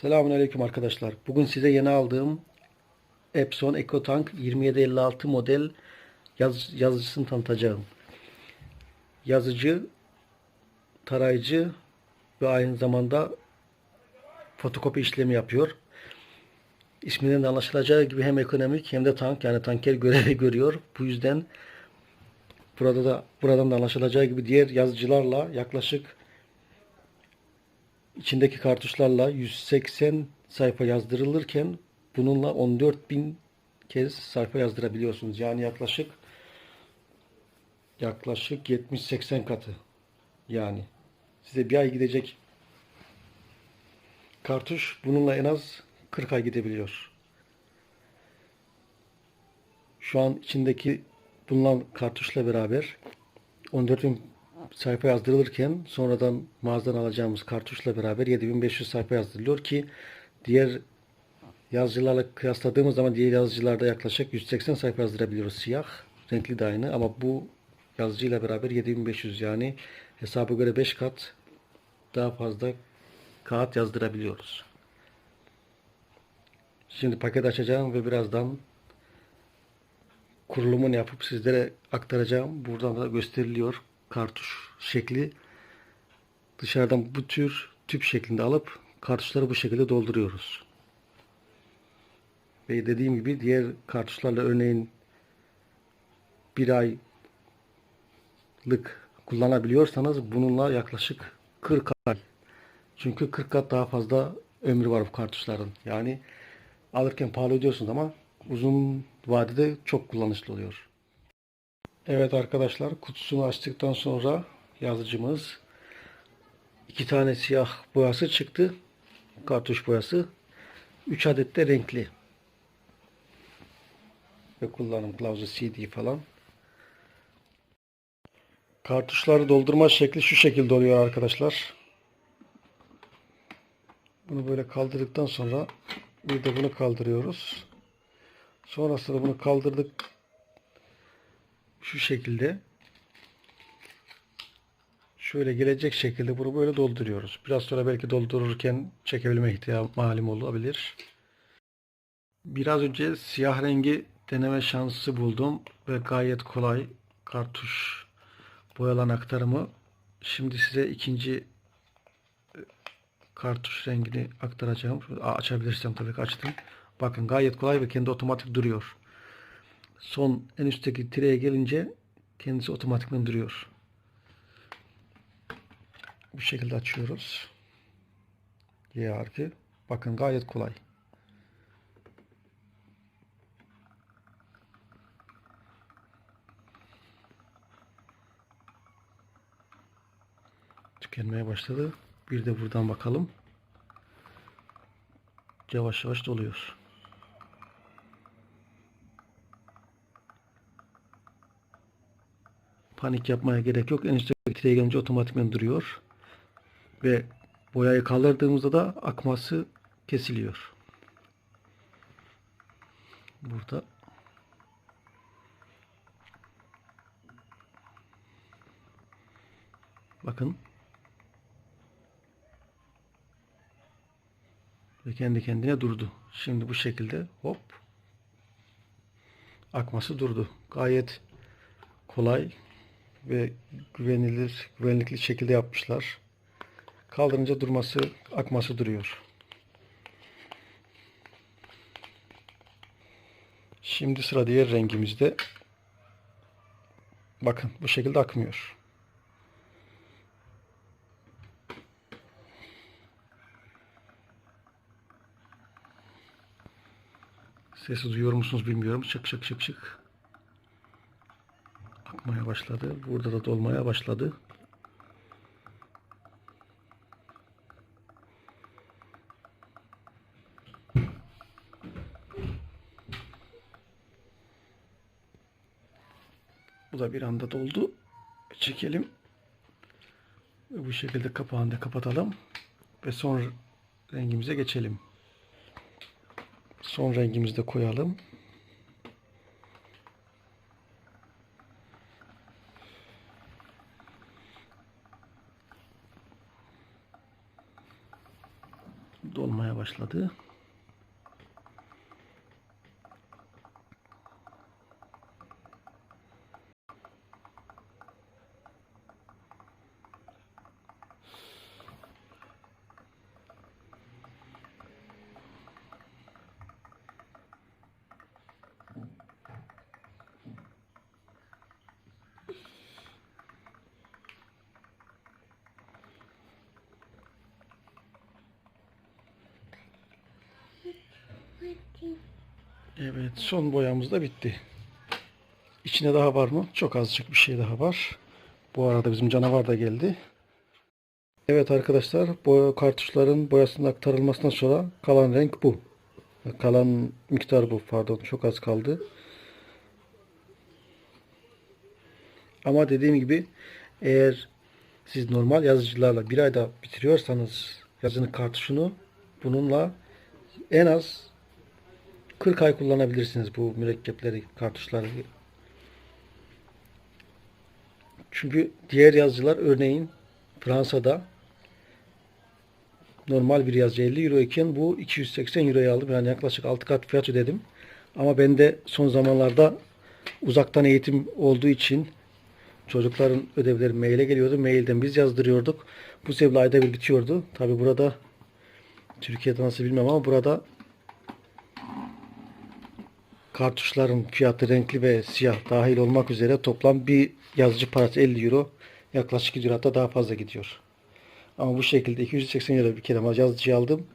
Selamünaleyküm arkadaşlar. Bugün size yeni aldığım Epson EcoTank 2756 model yaz, yazıcısını tanıtacağım. Yazıcı, tarayıcı ve aynı zamanda fotokopi işlemi yapıyor. İsminden de anlaşılacağı gibi hem ekonomik hem de tank yani tanker görevi görüyor. Bu yüzden burada da buradan da anlaşılacağı gibi diğer yazıcılarla yaklaşık içindeki kartuşlarla 180 sayfa yazdırılırken bununla 14.000 kez sayfa yazdırabiliyorsunuz. Yani yaklaşık yaklaşık 70-80 katı. Yani size bir ay gidecek kartuş bununla en az 40 ay gidebiliyor. Şu an içindeki bulunan kartuşla beraber 14.000 sayfa yazdırılırken sonradan mağazadan alacağımız kartuşla beraber 7500 sayfa yazdırılıyor ki diğer yazıcılarla kıyasladığımız zaman diğer yazıcılarda yaklaşık 180 sayfa yazdırabiliyoruz siyah. Renkli de aynı ama bu yazıcıyla beraber 7500 yani hesaba göre 5 kat daha fazla kağıt yazdırabiliyoruz. Şimdi paket açacağım ve birazdan kurulumunu yapıp sizlere aktaracağım. Buradan da gösteriliyor kartuş şekli. Dışarıdan bu tür tüp şeklinde alıp kartuşları bu şekilde dolduruyoruz. Ve dediğim gibi diğer kartuşlarla örneğin bir aylık kullanabiliyorsanız bununla yaklaşık 40 ay. Çünkü 40 kat daha fazla ömrü var bu kartuşların. Yani alırken pahalı ödüyorsunuz ama uzun vadede çok kullanışlı oluyor. Evet arkadaşlar kutusunu açtıktan sonra yazıcımız iki tane siyah boyası çıktı. Kartuş boyası. 3 adet de renkli. Ve kullanım kılavuzu CD falan. Kartuşları doldurma şekli şu şekilde oluyor arkadaşlar. Bunu böyle kaldırdıktan sonra bir de bunu kaldırıyoruz. Sonrasında bunu kaldırdık şu şekilde şöyle gelecek şekilde bunu böyle dolduruyoruz. Biraz sonra belki doldururken çekebilme ihtimali olabilir. Biraz önce siyah rengi deneme şansı buldum ve gayet kolay kartuş boyalan aktarımı. Şimdi size ikinci kartuş rengini aktaracağım. Şöyle açabilirsem tabii ki açtım. Bakın gayet kolay ve kendi otomatik duruyor. Son en üstteki tireye gelince kendisi otomatikman duruyor. Bu şekilde açıyoruz. Y harfi. Bakın gayet kolay. Tükenmeye başladı. Bir de buradan bakalım. Yavaş yavaş doluyor. Panik yapmaya gerek yok. En üstteki tireye gelince otomatikman duruyor. Ve boyayı kaldırdığımızda da akması kesiliyor. Burada bakın ve kendi kendine durdu. Şimdi bu şekilde hop akması durdu. Gayet kolay ve güvenilir, güvenlikli şekilde yapmışlar. Kaldırınca durması, akması duruyor. Şimdi sıra diğer rengimizde. Bakın bu şekilde akmıyor. Sesi duyuyor musunuz bilmiyorum. Çık çık çık çık. Akmaya başladı. Burada da dolmaya başladı. Bu da bir anda doldu. Çekelim. Bu şekilde kapağını da kapatalım. Ve son rengimize geçelim. Son rengimizi de koyalım. Başladı. Evet son boyamız da bitti. İçine daha var mı? Çok azıcık bir şey daha var. Bu arada bizim canavar da geldi. Evet arkadaşlar boya kartuşların boyasının aktarılmasından sonra kalan renk bu. Kalan miktar bu pardon çok az kaldı. Ama dediğim gibi eğer siz normal yazıcılarla bir ayda bitiriyorsanız yazının kartuşunu bununla en az 40 ay kullanabilirsiniz bu mürekkepleri, kartuşları. Çünkü diğer yazıcılar örneğin Fransa'da normal bir yazıcı 50 euro iken bu 280 euroya aldım. Yani yaklaşık 6 kat fiyat ödedim. Ama ben de son zamanlarda uzaktan eğitim olduğu için çocukların ödevleri maile geliyordu. Mailden biz yazdırıyorduk. Bu sebeple ayda bir bitiyordu. Tabi burada Türkiye'de nasıl bilmem ama burada kartuşların fiyatı renkli ve siyah dahil olmak üzere toplam bir yazıcı parası 50 euro. Yaklaşık 2 euro hatta daha fazla gidiyor. Ama bu şekilde 280 euro bir kere yazıcı aldım.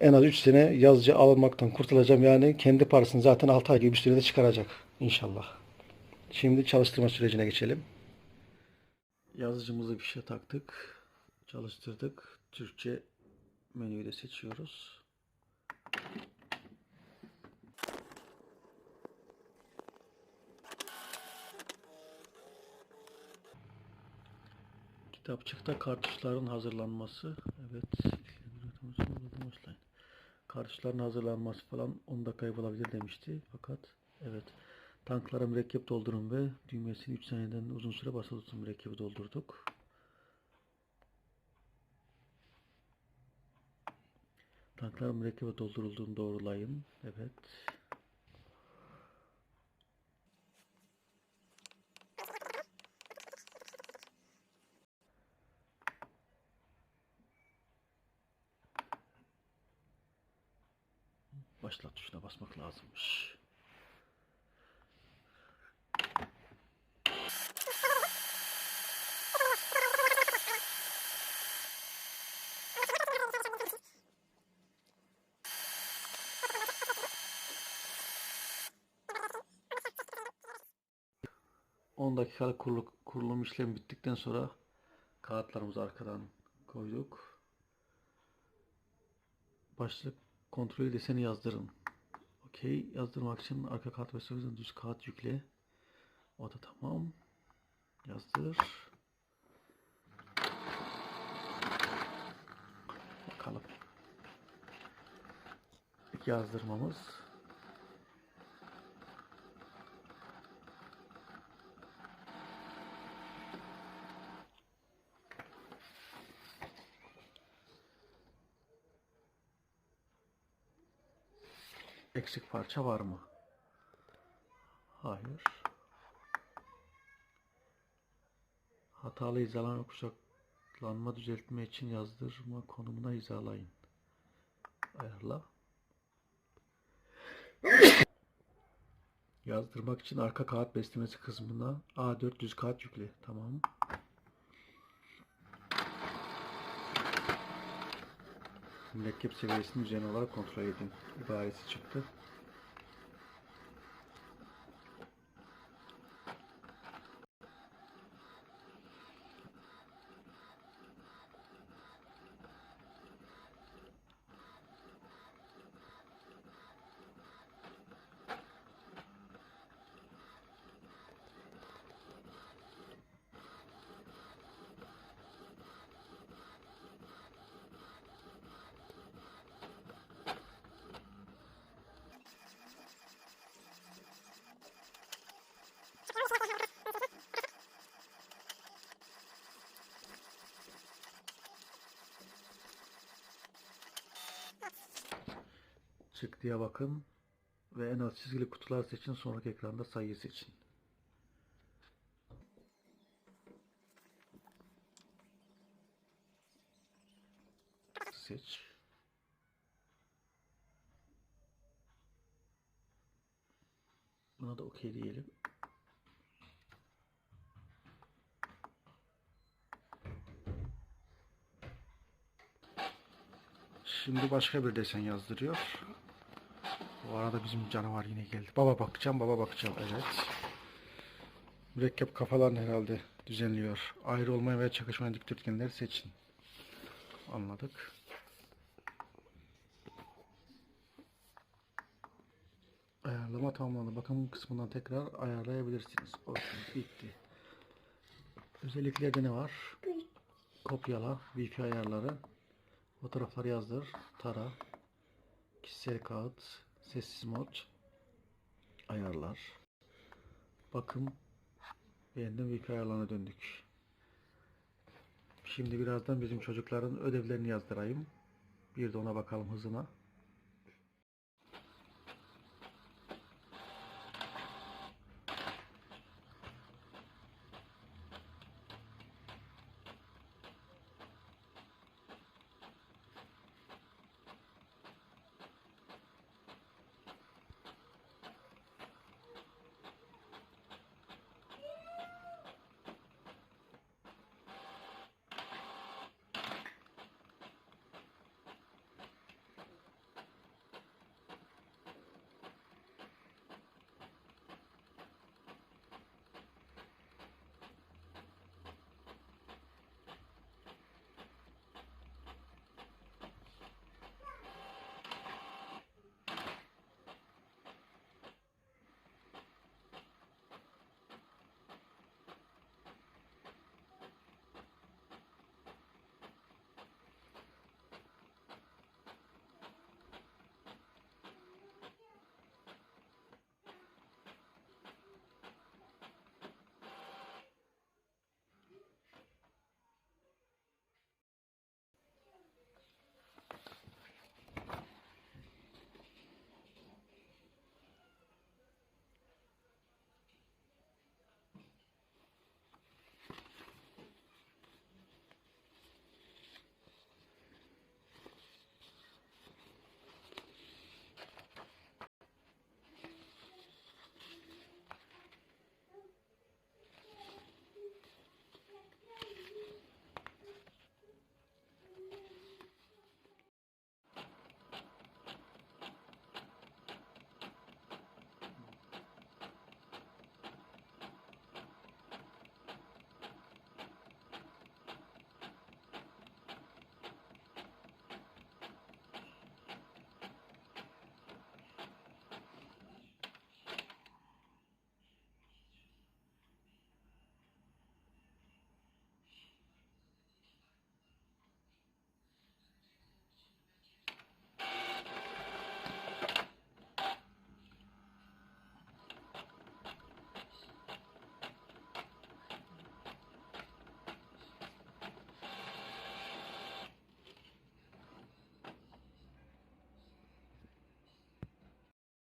En az 3 sene yazıcı almaktan kurtulacağım. Yani kendi parasını zaten 6 ay gibi bir sürede çıkaracak inşallah. Şimdi çalıştırma sürecine geçelim. Yazıcımızı bir şey taktık. Çalıştırdık. Türkçe menüyü de seçiyoruz. Kitapçıkta kartuşların hazırlanması. Evet. Kartuşların hazırlanması falan 10 dakikayı bulabilir demişti. Fakat evet. Tanklara mürekkep doldurun ve düğmesini 3 saniyeden uzun süre basılı tutun mürekkebi doldurduk. Tanklar mürekkebe doldurulduğunu doğrulayın. Evet. Başlat tuşuna basmak lazımmış. On dakikalık kurulu- kurulum işlemi bittikten sonra kağıtlarımızı arkadan koyduk. Başlık kontrol deseni yazdırın. Okey. Yazdırmak için arka kağıt ve sözün düz kağıt yükle. O da tamam. Yazdır. Bakalım. Yazdırmamız. Eksik parça var mı? Hayır. Hatalı hizalama kuşaklanma düzeltme için yazdırma konumuna hizalayın. Ayarla. Yazdırmak için arka kağıt beslemesi kısmına A4 düz kağıt yükle. Tamam. Mürekkep seviyesini düzenli olarak kontrol edin. İbaresi çıktı. Çıktıya bakın ve en az çizgili kutular seçin sonraki ekranda sayıyı seçin. Seç. Buna da okey diyelim. Şimdi başka bir desen yazdırıyor. Bu arada bizim canavar yine geldi. Baba bakacağım, baba bakacağım. Evet. Mürekkep kafalarını herhalde düzenliyor. Ayrı olmayan veya çakışmayan dikdörtgenleri seçin. Anladık. Ayarlama tamamlandı. Bakım kısmından tekrar ayarlayabilirsiniz. Olsun, bitti. Özelliklerde ne var? Kopyala, Wi-Fi ayarları, fotoğrafları yazdır, tara, kişisel kağıt, sessiz mod, ayarlar, bakım, beğendim Wi-Fi ayarlarına döndük. Şimdi birazdan bizim çocukların ödevlerini yazdırayım. Bir de ona bakalım hızına.